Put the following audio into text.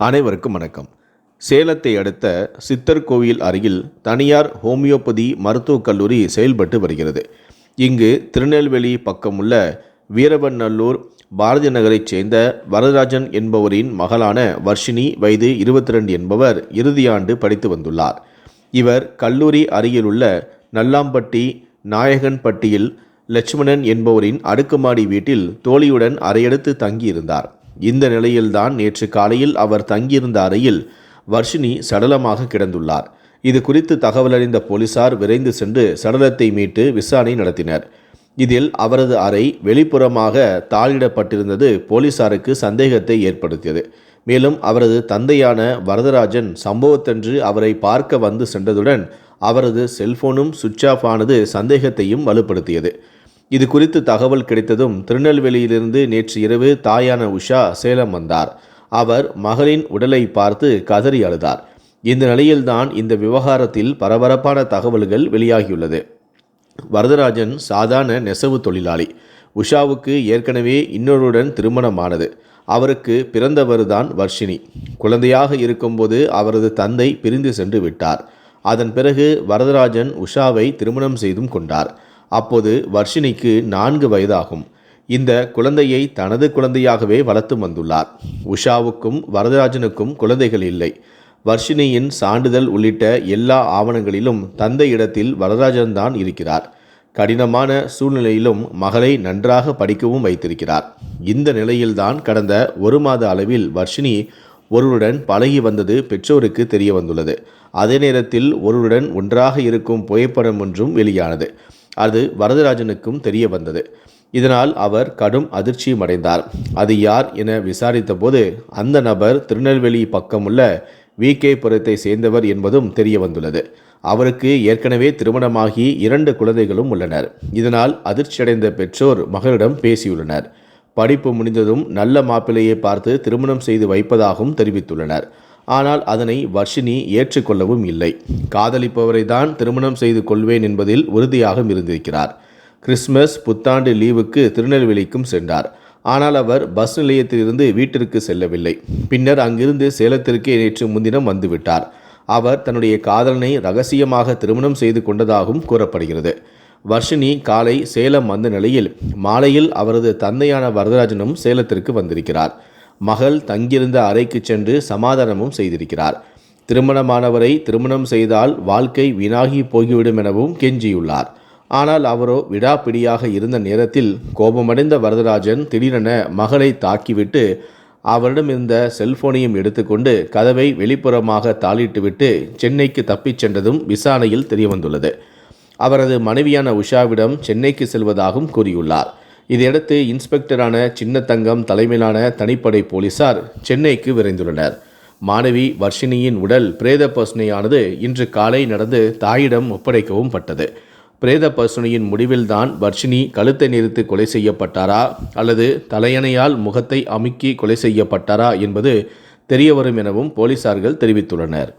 அனைவருக்கும் வணக்கம். சேலத்தை அடுத்த சித்தர் கோவில் அருகில் தனியார் ஹோமியோபதி மருத்துவக் கல்லூரி செயல்பட்டு வருகிறது. இங்கு திருநெல்வேலி பக்கமுள்ள வீரவநல்லூர் பாரதி நகரைச் சேர்ந்த வரதராஜன் என்பவரின் மகளான வர்ஷினி வயது இருபத்தி ரெண்டு என்பவர் இறுதியாண்டு படித்து வந்துள்ளார். இவர் கல்லூரி அருகிலுள்ள நல்லாம்பட்டி நாயகன்பட்டியில் லட்சுமணன் என்பவரின் அடுக்குமாடி வீட்டில் தோழியுடன் அறையெடுத்து தங்கியிருந்தார். இந்த நிலையில்தான் நேற்று காலையில் அவர் தங்கியிருந்த அறையில் வர்ஷினி சடலமாக கிடந்துள்ளார். இது குறித்து தகவலறிந்த போலீசார் விரைந்து சென்று சடலத்தை மீட்டு விசாரணை நடத்தினர். இதில் அவரது அறை வெளிப்புறமாக தாளிடப்பட்டிருந்தது போலீசாருக்கு சந்தேகத்தை ஏற்படுத்தியது. மேலும் அவரது தந்தையான வரதராஜன் சம்பவத்தன்று அவரை பார்க்க வந்து சென்றதுடன் அவரது செல்போனும் சுவிட்ச் ஆஃப் ஆனது சந்தேகத்தையும் வலுப்படுத்தியது. இது குறித்து தகவல் கிடைத்ததும் திருநெல்வேலியிலிருந்து நேற்று இரவு தாயான உஷா சேலம் வந்தார். அவர் மகளின் உடலை பார்த்து கதறி அழுதார். இந்த நிலையில்தான் இந்த விவகாரத்தில் பரபரப்பான தகவல்கள் வெளியாகியுள்ளது. வரதராஜன் சாதாரண நெசவு தொழிலாளி. உஷாவுக்கு ஏற்கனவே இன்னொருடன் திருமணமானது. அவருக்கு பிறந்தவர்தான் வர்ஷினி. குழந்தையாக இருக்கும்போது அவரது தந்தை பிரிந்து சென்று விட்டார். அதன் பிறகு வரதராஜன் உஷாவை திருமணம் செய்தும் கொண்டார். அப்போது வர்ஷினிக்கு நான்கு வயதாகும். இந்த குழந்தையை தனது குழந்தையாகவே வளர்த்து வந்துள்ளார். உஷாவுக்கும் வரதராஜனுக்கும் குழந்தைகள் இல்லை. வர்ஷினியின் சான்றிதழ் உள்ளிட்ட எல்லா ஆவணங்களிலும் தந்தை இடத்தில் வரதராஜன் தான் இருக்கிறார். கடினமான சூழ்நிலையிலும் மகளை நன்றாக படிக்கவும் வைத்திருக்கிறார். இந்த நிலையில்தான் கடந்த ஒரு மாத அளவில் வர்ஷினி ஒருவருடன் பழகி வந்தது பெற்றோருக்கு தெரிய வந்துள்ளது. அதே நேரத்தில் ஒருவருடன் ஒன்றாக இருக்கும் புகைப்படம் ஒன்றும் வெளியானது. அது வரதராஜனுக்கும் தெரிய வந்தது. இதனால் அவர் கடும் அதிர்ச்சியும் அடைந்தார். அது யார் என விசாரித்தபோது அந்த நபர் திருநெல்வேலி பக்கமுள்ள வி. கே. புரத்தை சேர்ந்தவர் என்பதும் தெரிய வந்துள்ளது. அவருக்கு ஏற்கனவே திருமணமாகி இரண்டு குழந்தைகளும் உள்ளனர். இதனால் அதிர்ச்சியடைந்த பெற்றோர் மகளிடம் பேசியுள்ளனர். படிப்பு முடிந்ததும் நல்ல மாப்பிள்ளையை பார்த்து திருமணம் செய்து வைப்பதாகவும் தெரிவித்துள்ளனர். ஆனால் அதனை வர்ஷினி ஏற்றுக்கொள்ளவும் இல்லை. காதலிப்பவரை தான் திருமணம் செய்து கொள்வேன் என்பதில் உறுதியாக இருந்திருக்கிறார். கிறிஸ்மஸ் புத்தாண்டு லீவுக்கு திருநெல்வேலிக்கும் சென்றார். ஆனால் அவர் பஸ் நிலையத்திலிருந்து வீட்டிற்கு செல்லவில்லை. பின்னர் அங்கிருந்து சேலத்திற்கே நேற்று முன்தினம் வந்துவிட்டார். அவர் தன்னுடைய காதலனை ரகசியமாக திருமணம் செய்து கொண்டதாகவும் கூறப்படுகிறது. வர்ஷினி காலை சேலம் வந்த நிலையில் மாலையில் அவரது தந்தையான வரதராஜனும் சேலத்திற்கு வந்திருக்கிறார். மகள் தங்கியிருந்த அறைக்கு சென்று சமாதானமும் செய்திருக்கிறார். திருமணமானவரை திருமணம் செய்தால் வாழ்க்கை வீணாகி போகிவிடும் எனவும் கெஞ்சியுள்ளார். ஆனால் அவரோ விடாப்பிடியாக இருந்த நேரத்தில் கோபமடைந்த வரதராஜன் திடீரென மகளை தாக்கிவிட்டு அவரிடம் இருந்த செல்போனையும் எடுத்துக்கொண்டு கதவை வெளிப்புறமாக தாளிட்டுவிட்டு சென்னைக்கு தப்பிச் சென்றதும் விசாரணையில் தெரியவந்துள்ளது. அவரது மனைவியான உஷாவிடம் சென்னைக்கு செல்வதாகவும் கூறியுள்ளார். இதையடுத்து இன்ஸ்பெக்டரான சின்னத்தங்கம் தலைமையிலான தனிப்படை போலீசார் சென்னைக்கு விரைந்துள்ளனர். மாணவி வர்ஷினியின் உடல் பிரேத பசுனையானது இன்று காலை நடந்து தாயிடம் ஒப்படைக்கவும் பட்டது. பிரேத பசுனையின் முடிவில்தான் வர்ஷினி கழுத்தை நிறுத்து கொலை செய்யப்பட்டாரா அல்லது தலையணையால் முகத்தை அமுக்கி கொலை செய்யப்பட்டாரா என்பது தெரியவரும் எனவும் போலீசார்கள் தெரிவித்துள்ளனர்.